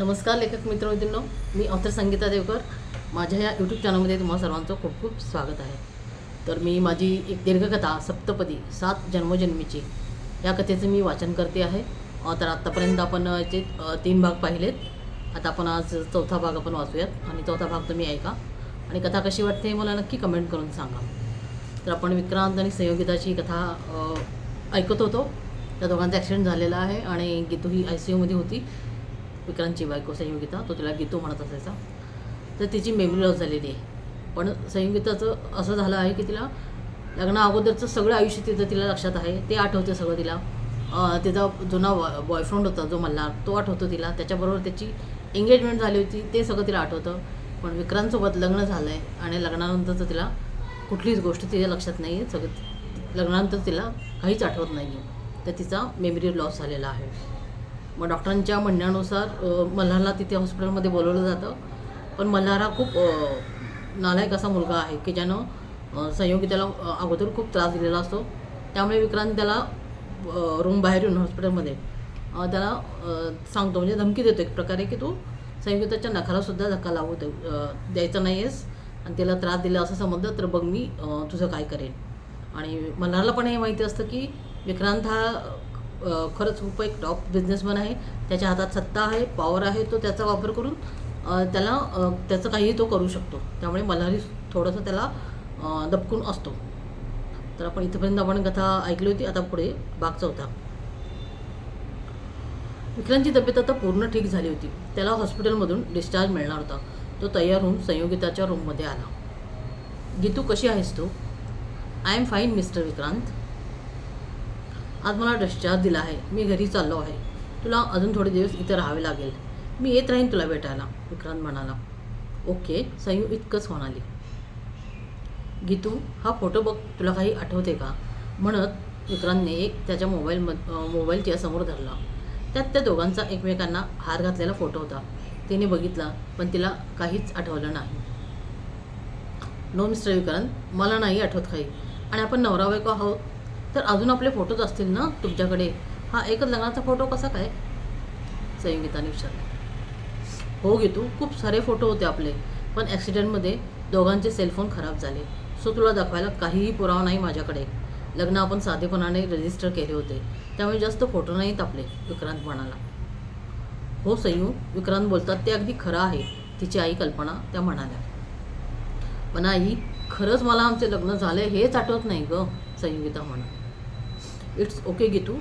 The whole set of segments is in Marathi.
नमस्कार लेखक मित्रमैत्रिणींनो. मी ऑथर संगीता देवकर. माझ्या या यूट्यूब चॅनलमध्ये तुम्हाला सर्वांचं खूप खूप स्वागत आहे. तर मी माझी एक दीर्घकथा सप्तपदी सात जन्मजन्मीची या कथेचं मी वाचन करते आहे. तर आत्तापर्यंत आपण याचे तीन भाग पाहिलेत. आता आपण आज चौथा भाग आपण वाचूयात. आणि चौथा भाग तुम्ही ऐका. आणि कथा कशी वाटते हे मला नक्की कमेंट करून सांगा. तर आपण विक्रांत आणि संयोगिताची कथा ऐकत होतो. त्या दोघांचा ॲक्सिडेंट झालेला आहे आणि गीतू ही आय सी यूमध्ये होती. विक्रांतची बायको संयोगिता तो तिला गीतो म्हणत असायचा. तर तिची मेमरी लॉस झालेली आहे. पण संयोगिताचं असं झालं आहे की तिला लग्ना अगोदरचं सगळं आयुष्य तिथं तिला लक्षात आहे. ते आठवतं सगळं तिला. तिचा जुना बॉयफ्रेंड होता जो मल्हार तो आठवतो तिला. त्याच्याबरोबर त्याची एंगेजमेंट झाली होती ते सगळं तिला आठवतं. पण विक्रांतसोबत लग्न झालं आहे आणि लग्नानंतरचं तिला कुठलीच गोष्ट तिच्या लक्षात नाही आहे सगळं लग्नानंतर तिला काहीच आठवत नाही आहे तर तिचा मेमरी लॉस झालेला आहे. मग डॉक्टरांच्या म्हणण्यानुसार मल्हारला तिथे हॉस्पिटलमध्ये बोलवलं जातं. पण मल्हार हा खूप नालायक असा मुलगा आहे की ज्यानं संयोगी संयोगिताला अगोदर खूप त्रास दिलेला असतो. त्यामुळे विक्रांत त्याला रूम बाहेर येऊन हॉस्पिटलमध्ये त्याला सांगतो. म्हणजे धमकी देतो एक प्रकारे की तू संयुक्ताच्या नखालासुद्धा धक्का लावू दे द्यायचा नाही आहेस आणि त्याला त्रास दिला असं समजलं तर बघ मी तुझं काय करेन. आणि मल्हारला पण हे माहिती असतं की विक्रांत हा खरंच खूप एक टॉप बिझनेसमॅन आहे. त्याच्या हातात सत्ता आहे पॉवर आहे तो त्याचा वापर करून त्याला त्याचं काहीही तो करू शकतो. त्यामुळे मल्हारी थोडंसं त्याला दबकून असतो. तर आपण इथपर्यंत आपण कथा ऐकली होती. आता पुढे भाग चौथा. विक्रांतची तब्येत आता पूर्ण ठीक झाली होती. त्याला हॉस्पिटलमधून डिस्चार्ज मिळणार होता. तो तयार होऊन संयोगिताच्या रूममध्ये आला. गीतू कशी आहेस तू? I am fine mister Vikrant. आज मला डिस्चार्ज दिला आहे. मी घरी चाललो आहे. तुला अजून थोडे दिवस इथं राहावे लागेल. मी येत राहीन तुला भेटायला विक्रांत म्हणाला. ओके संयू इतकंच म्हणाली. गीतू हा फोटो बघ तुला काही आठवते का? म्हणत विक्रांतने एक त्याच्या मोबाईल मोबाईलच्या समोर धरला. त्यात त्या दोघांचा एकमेकांना हार घातलेला फोटो होता. तिने बघितला पण तिला काहीच आठवलं नाही. नो मिस्टर विक्रांत मला नाही आठवत काही. आणि आपण नवरा बायको आहोत तर अजून आपले फोटोज असतील ना तुमच्याकडे? हा एकच लग्नाचा फोटो कसा काय? संयोगिताने विचारलं. हो घेतो खूप सारे फोटो होते आपले पण ॲक्सिडेंटमध्ये दोघांचे सेलफोन खराब झाले. सो तुला दाखवायला काहीही पुरावा नाही माझ्याकडे. लग्न आपण साधेपणाने रजिस्टर केले होते. त्यामुळे जास्त फोटो नाहीत आपले विक्रांत म्हणाला. हो सयू विक्रांत बोलतात ते अगदी खरं आहे. तिची आई कल्पना त्या म्हणाल्या. पण आई खरंच मला आमचे लग्न झाले हेच आठवत नाही ग संयुगिता म्हणा इट्स ओके गीतू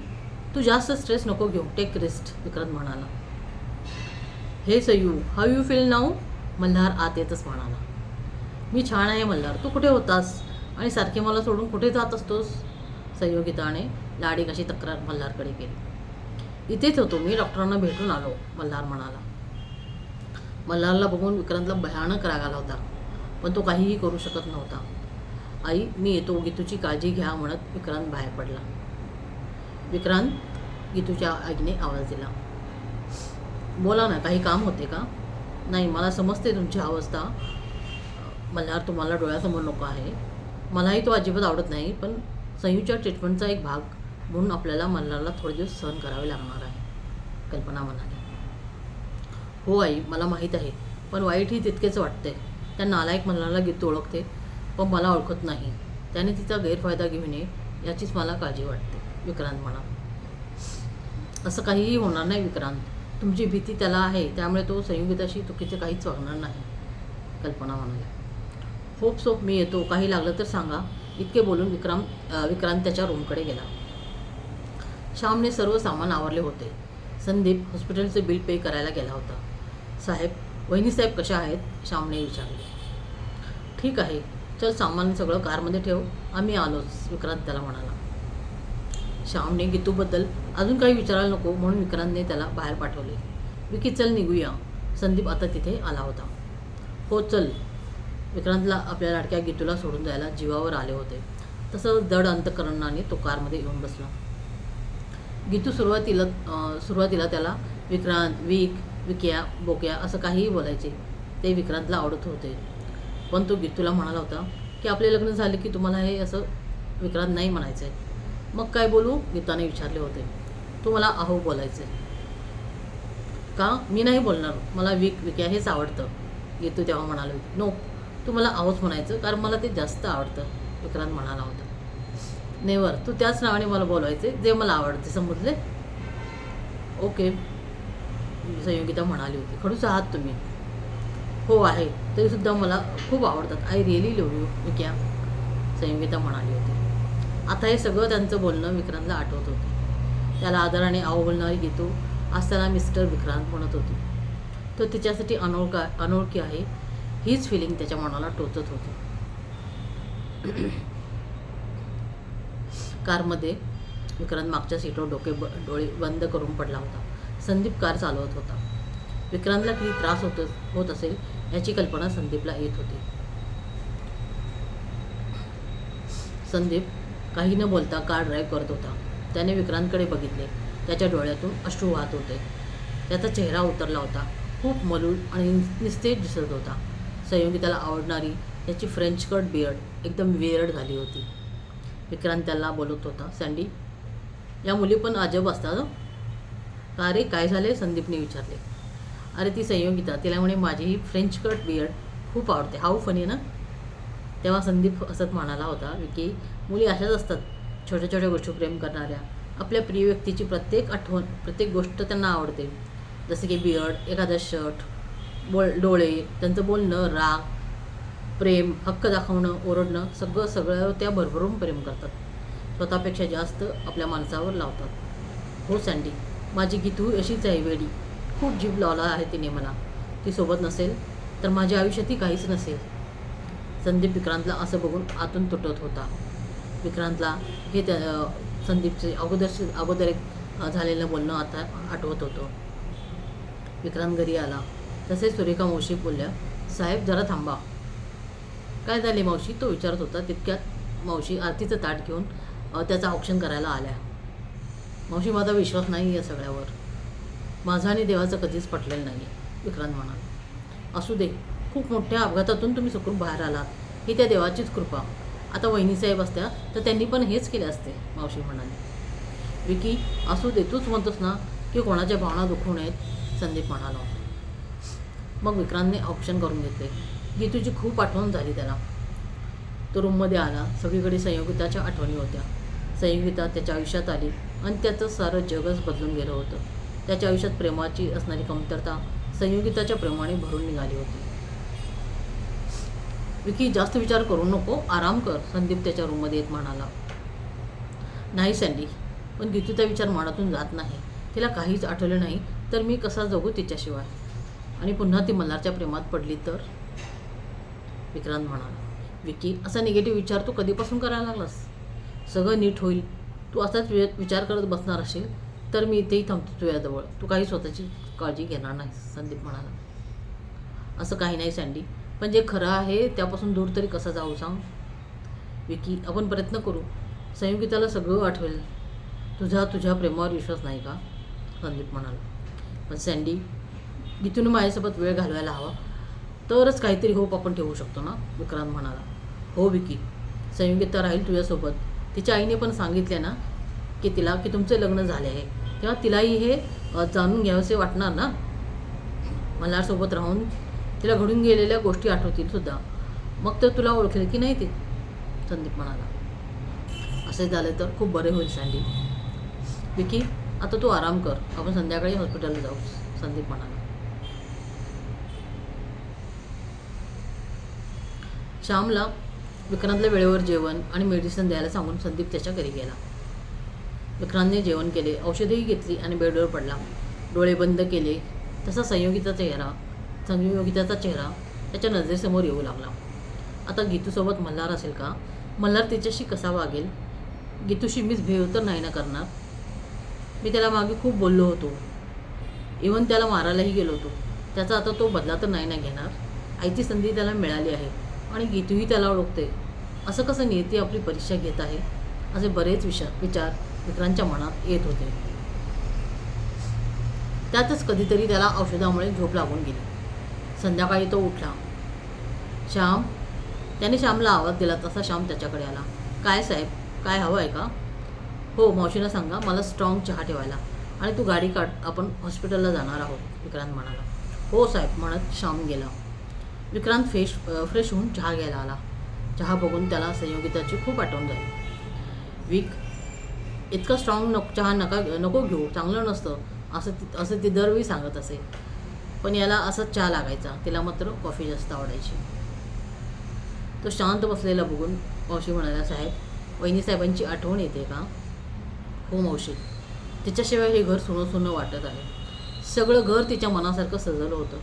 तू जास्त स्ट्रेस नको घेऊ. टेक रेस्ट विक्रांत म्हणाला. हे Sayu how you feel now Malhar आत येतच म्हणाला. मी छान आहे मल्हार. तू कुठे होतास? आणि सारखे मला सोडून कुठे जात असतोस? संयोगिताने लाडी कशी तक्रार मल्हारकडे केली. इथेच होतो. मी डॉक्टरांना भेटून आलो मल्हार म्हणाला. मल्हारला बघून विक्रांतला भयानक राग आला होता. पण तो काहीही करू शकत नव्हता. आई मी येतो. गीतूची काळजी घ्या म्हणत विक्रांत बाहेर पडला. विक्रांत गीतूच्या आईने आवाज दिला. बोला ना काही काम होते का? नाही मला समजते तुमची अवस्था. मल्हार तुम्हाला डोळ्यासमोर नको आहे. मलाही तो अजिबात आवडत नाही पण संयूच्या ट्रीटमेंटचा एक भाग म्हणून आपल्याला मल्हारला थोडे दिवस सहन करावे लागणार आहे कल्पना म्हणाली हो आई मला माहीत आहे पण वाईटही तितकेच वाटते. त्या नालायक मल्हारला गीत ओळखते पण मला ओळखत नाही. त्याने तिचा गैरफायदा घेऊ नये याचीच मला काळजी वाटते. विक्रांत म्हणाला असं काहीही होणार नाही विक्रांत. तुमची भीती त्याला आहे त्यामुळे तो संयोगिताशी चुकीचे काहीच वागणार नाही कल्पना म्हणाल्या. होप सोप मी येतो. काही लागलं तर सांगा. इतके बोलून विक्रम विक्रांत त्याच्या रूमकडे गेला. श्यामने सर्व सामान आवरले होते. संदीप हॉस्पिटलचे बिल पे करायला गेला होता. साहेब वहिनीसाहेब कशा आहेत? श्यामने विचारले. ठीक आहे. चल सामान सगळं कारमध्ये ठेव. आम्ही आलोच विक्रांत त्याला म्हणाला. श्यामने गीतूबद्दल अजून काही विचारायला नको म्हणून विक्रांतने त्याला बाहेर पाठवले. विकी चल निघूया. संदीप आता तिथे आला होता. हो चल. विक्रांतला आपल्या लाडक्या गीतूला सोडून जायला जीवावर आले होते. तसं जड अंतकरणाने तो कारमध्ये येऊन बसला. गीतू सुरुवातीला सुरुवातीला त्याला विक्रांत विक विक्या बोक्या असं काहीही बोलायचे. ते विक्रांतला आवडत होते. पण तो गीतूला म्हणाला होता की आपले लग्न झाले की तुम्हाला हे असं विक्रांत नाही म्हणायचं आहे मग काय बोलू? गीताने विचारले होते. तू मला अहो बोलायचे. का? मी नाही बोलणार. मला विक विक्या हेच आवडतं. गीतू तेव्हा म्हणाले होते. नो तू मला आहोच म्हणायचं कारण मला ते जास्त आवडतं विक्रांत म्हणाला होता. नेवर तू त्याच नावाने मला बोलवायचे जे मला आवडते समजले ओके संयोगिता म्हणाली होती. खडूच आहात तुम्ही. हो आहे. तरीसुद्धा मला खूप आवडतात. I really love you Vikya Sanyogita म्हणाली होती. आता हे सगळं त्यांचं बोलणं विक्रांतला आठवत होते. त्याला आदराने आव बोलणारी गीतू आज त्याला मिस्टर विक्रांत म्हणत होती. तो तिच्यासाठी अनोळखा अनोळखी आहे हीच फिलिंग त्याच्या मनाला टोचत होती. कारमध्ये विक्रांत मागच्या सीटवर डोके ब डोळे बंद करून पडला होता. संदीप कार चालवत होता. विक्रांतला किती त्रास होत होत असेल याची कल्पना संदीपला येत होती. संदीप काही न बोलता कार ड्राईव्ह करत होता. त्याने विक्रांतकडे बघितले. त्याच्या डोळ्यातून अश्रू वाहत होते. त्याचा चेहरा उतरला होता. खूप मलूल आणि निस्तेज दिसत होता. संयोगिताला आवडणारी त्याची फ्रेंच कट बियर्ड एकदम वेअर्ड झाली होती. विक्रांत त्याला बोलत होता सँडी या मुली पण अजब असतात का रे काय झाले संदीपने विचारले. अरे ती संयोगिता तिला म्हणे माझी ही फ्रेंच कट बियर्ड खूप आवडते. हाऊ फनी ना? तेव्हा संदीप असत म्हणाला होता की मुली अशाच असतात छोट्या छोट्या गोष्टी प्रेम करणाऱ्या. आपल्या प्रिय व्यक्तीची प्रत्येक आठवण प्रत्येक गोष्ट त्यांना आवडते. जसे की बियर्ड एखादा शर्ट बोल डोळे त्यांचं बोलणं राग प्रेम हक्क दाखवणं ओरडणं सगळं सगळं त्या भरभरून प्रेम करतात. स्वतःपेक्षा जास्त आपल्या माणसावर लावतात. हो सँडी माझी गीतू अशीच आहे वेडी. खूप जीव लावला आहे तिने मला. ती सोबत नसेल तर माझ्या आयुष्यात ती काहीच नसेल. संदीप विक्रांतला असं बघून आतून तुटत होता. विक्रांतला हे त्या संदीपचे अगोदर अगोदर एक झालेलं बोलणं आता आठवत होतं. विक्रांत घरी आला. तसेच सुरेखा मावशी बोलल्या साहेब जरा थांबा. काय झाले मावशी? तो विचारत होता. तितक्यात मावशी आरतीचं ताट घेऊन त्याचं औक्षण करायला आल्या. मावशी माझा विश्वास नाही या सगळ्यावर. माझा आणि देवाचं कधीच पटलेलं नाही विक्रांत म्हणाला. असू दे. खूप मोठ्या अपघातातून तुम्ही सुखरूप बाहेर आलात. ही त्या देवाचीच कृपा. आता वहिनीसाहेब असत्या तर त्यांनी पण हेच केले असते मावशी म्हणाली. विकी असू दे तूच म्हणतोस ना की कोणाच्या भावना दुखू नयेत संदीप म्हणाला. मग विक्रांतने ऑप्शन करून घेतले. गीतूची खूप आठवण झाली त्याला. तो रूममध्ये आला. सगळीकडे संयोगिताच्या आठवणी होत्या. संयोगिता त्याच्या आयुष्यात आली आणि त्याचं सारं जगच बदलून गेलं होतं. त्याच्या आयुष्यात प्रेमाची असणारी कमतरता संयोगिताच्या प्रेमाने भरून निघाली होती. विकी जास्त विचार करू नको. आराम कर. संदीप त्याच्या रूममध्ये येत म्हणाला. नाही सँडी पण गीतूचा विचार मनातून जात नाही. तिला काहीच आठवलं नाही तर मी कसा जगू तिच्याशिवाय? आणि पुन्हा ती मल्हारच्या प्रेमात पडली तर? विक्रांत म्हणाला. विकी असा निगेटिव्ह विचार तू कधीपासून करायला लागलास? सगळं नीट होईल. तू असाच विचार करत बसणार असेल तर मी इथेही थांबतो तुझ्याजवळ तू काही स्वतःची काळजी घेणार नाही संदीप म्हणाला. असं काही नाही सँडी पण जे खरं आहे त्यापासून दूर तरी कसा जाऊ सांग? विकी आपण प्रयत्न करू. संयोगिताला सगळं आठवेल. तुझा तुझ्या प्रेमावर विश्वास नाही का? संदीप म्हणाला. पण सँडी गीतून माझ्यासोबत वेळ घालवायला हवा. तरच काहीतरी होप आपण ठेवू शकतो ना? विक्रांत म्हणाला. हो विकी. संयोगिता राहील तुझ्यासोबत. तिच्या आईने पण सांगितले ना की तिला की तुमचं लग्न झाले आहे. तेव्हा तिलाही हे जाणून घ्यावेसे वाटणार ना? मल्हारसोबत राहून तिला घडून गेलेल्या गोष्टी आठवतील सुद्धा. मग तर तुला ओळखेल की नाही ते? संदीप म्हणाला. असे झाले तर खूप बरे होईल सँडी विकी आता तू आराम कर. आपण संध्याकाळी हॉस्पिटलला जाऊ संदीप म्हणाला. श्यामला विक्रांतला वेळेवर जेवण आणि मेडिसिन द्यायला सांगून संदीप त्याच्या घरी गेला. विक्रांतने जेवण केले औषधेही घेतली आणि बेडवर पडला. डोळे बंद केले तसा संयोगीचा चेहरा संयोगिताचा चेहरा त्याच्या नजरेसमोर येऊ लागला. आता गीतूसोबत मल्हार असेल का? मल्हार तिच्याशी कसा वागेल? गीतूशी मीच भेव तर नाही ना करणार. मी त्याला मागे खूप बोललो होतो. इवन त्याला मारायलाही गेलो होतो. त्याचा आता तो बदला तर नाही ना घेणार. आईची संधी त्याला मिळाली आहे आणि गीतूही त्याला ओळखते असं कसं नियती आपली परीक्षा घेत आहे? असे बरेच विचार विचार मित्रांच्या मनात येत होते. त्यातच कधीतरी त्याला औषधामुळे झोप लागून गेली. संध्याकाळी तो उठला. श्याम त्याने श्यामला आवाज दिला तसा श्याम त्याच्याकडे आला. काय साहेब काय हवं आहे का? हो मावशीला सांगा मला स्ट्रॉंग चहा ठेवायला. आणि तू गाडी काढ आपण हॉस्पिटलला जाणार आहोत विक्रांत म्हणाला. हो साहेब म्हणत श्याम गेला. विक्रांत फ्रेश फ्रेश होऊन चहा घ्यायला आला. चहा बघून त्याला संयोगिताची खूप आठवण झाली. विक इतका स्ट्रॉंग नको चहा नका नको घेऊ चांगलं नसतं असं असं ती दरवेळी सांगत असे. पण याला असं चहा लागायचा. तिला मात्र कॉफी जास्त आवडायची. तो शांत बसलेला बघून मावशी म्हणाला साहेब वहिनी साहेबांची आठवण येते का? हो मावशी. तिच्याशिवाय हे घर सुनं सुनं वाटत आहे. सगळं घर तिच्या मनासारखं सजवलं होतं.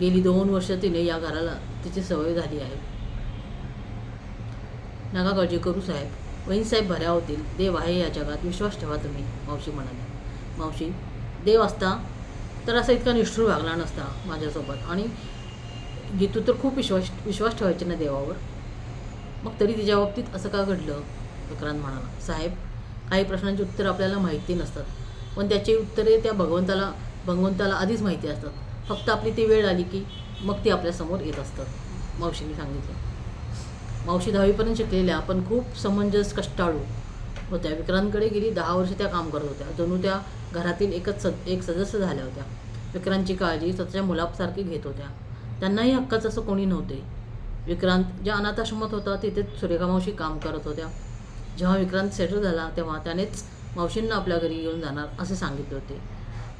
गेली दोन वर्ष तिने या घराला तिची सवय झाली आहे. नका काळजी करू साहेब. वहीन साहेब भऱ्या होतील. देव आहे या जगात. विश्वास ठेवा तुम्ही मावशी म्हणाल्या. मावशी देव असता तर असा इतका निष्ठूर वागला नसता माझ्यासोबत. आणि गीतू तर खूप विश्वास विश्वास ठेवायचे ना देवावर. मग तरी तिच्या बाबतीत असं का घडलं? विक्रांत म्हणाला साहेब काही प्रश्नांची उत्तरं आपल्याला माहिती नसतात. पण त्याची उत्तरे त्या भगवंताला भगवंताला आधीच माहिती असतात. फक्त आपली ती वेळ आली की मग ती आपल्यासमोर येत असतात. मावशीने सांगितलं. मावशी दहावीपर्यंत शिकलेल्या पण खूप समंजस कष्टाळू होत्या. विक्रांतकडे गेली दहा वर्ष त्या काम करत होत्या. जणू त्या घरातील एकच सद एक सदस्य झाल्या होत्या. विक्रांतची काळजी स्वतःच्या मुलासारखी घेत होत्या. त्यांनाही हक्काचं असं कोणी नव्हते. विक्रांत ज्या अनाथाश्रमात होता तिथेच सुरेखा मावशी काम करत होत्या. जेव्हा विक्रांत सेटल झाला तेव्हा त्यानेच मावशींना आपल्या घरी येऊन जाणार असे सांगितले होते.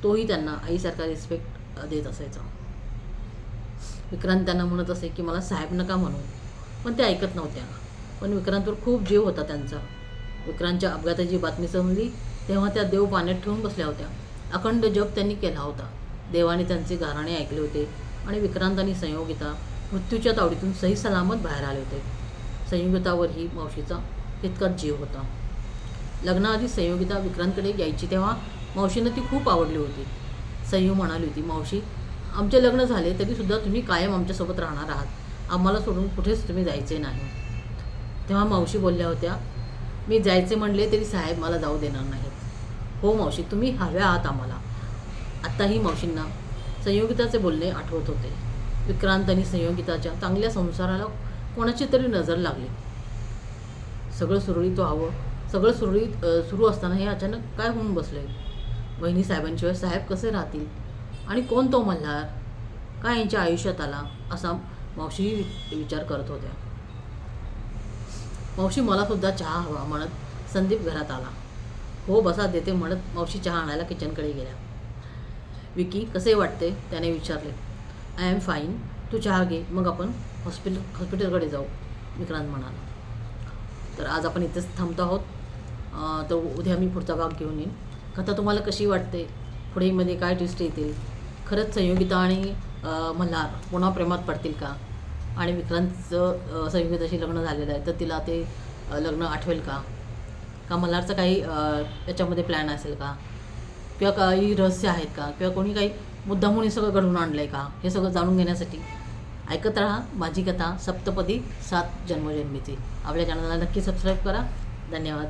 तोही त्यांना आईसारखा रिस्पेक्ट देत असायचा. विक्रांत त्यांना म्हणत असे की मला साहेब नका म्हणू. पण ते ऐकत नव्हत्या. पण विक्रांतवर खूप जीव होता त्यांचा. विक्रांतच्या अपघाताची बातमी समजली तेव्हा त्या देव पाण्यात ठेवून बसल्या होत्या. अखंड जप त्यांनी केला होता. देवाने त्यांचे गाराणे ऐकले होते आणि विक्रांतांनी संयोगिता मृत्यूच्या तावडीतून सही सलामत बाहेर आले होते. संयोगितावरही मावशीचा तितकाच जीव होता. लग्नाआधी संयोगिता विक्रांतकडे यायची तेव्हा मावशीनं ती खूप आवडली होती. संयू म्हणाली होती मावशी आमचे लग्न झाले तरीसुद्धा तुम्ही कायम आमच्यासोबत राहणार आहात. आम्हाला सोडून कुठेच तुम्ही जायचे नाही. तेव्हा मावशी बोलल्या होत्या मी जायचे म्हणले तरी साहेब मला जाऊ देणार नाहीत. हो मावशी तुम्ही हव्या आहात आम्हाला. आत्ताही मावशींना संयोगिताचे बोलणे आठवत होते. विक्रांत आणि संयोगिताच्या चांगल्या संसाराला कोणाची तरी नजर लागली. सगळं सुरळीत व्हावं सगळं सुरळीत सुरू असताना हे अचानक काय होऊन बसले? वहिनी साहेबांशिवाय साहेब कसे राहतील? आणि कोण तो मल्हार? काय यांच्या आयुष्यात आला? असा मावशीही वि- विचार करत होत्या. मावशी मला सुद्धा चहा हवा म्हणत संदीप घरात आला. हो बसा देते म्हणत मावशी चहा आणायला किचनकडे गेल्या. विकी कसे वाटते? त्याने विचारले. आय एम फाईन तू चहा घे मग आपण हॉस्पिटल हॉस्पिटलकडे जाऊ विक्रांत म्हणाला. तर आज आपण इथेच थांबतो आहोत. तर उद्या मी पुढचा भाग घेऊन येईन. कथा तुम्हाला कशी वाटते? पुढेमध्ये काय ट्विस्ट येतील? खरंच संयोगिता आणि मल्हार पुन्हा प्रेमात पडतील का? आणि विक्रांतचं संयुक्ताशी लग्न झालेलं आहे तर तिला ते लग्न आठवेल का? का मल्हारचं काही याच्यामध्ये प्लॅन असेल का? किंवा काही रहस्य आहेत का? किंवा कोणी काही मुद्दामून हे सगळं घडवून आणलं आहे का? हे सगळं जाणून घेण्यासाठी ऐकत राहा माझी कथा सप्तपदी सात जन्मजन्मीची आपल्या चॅनलला नक्की सबस्क्राईब करा. धन्यवाद.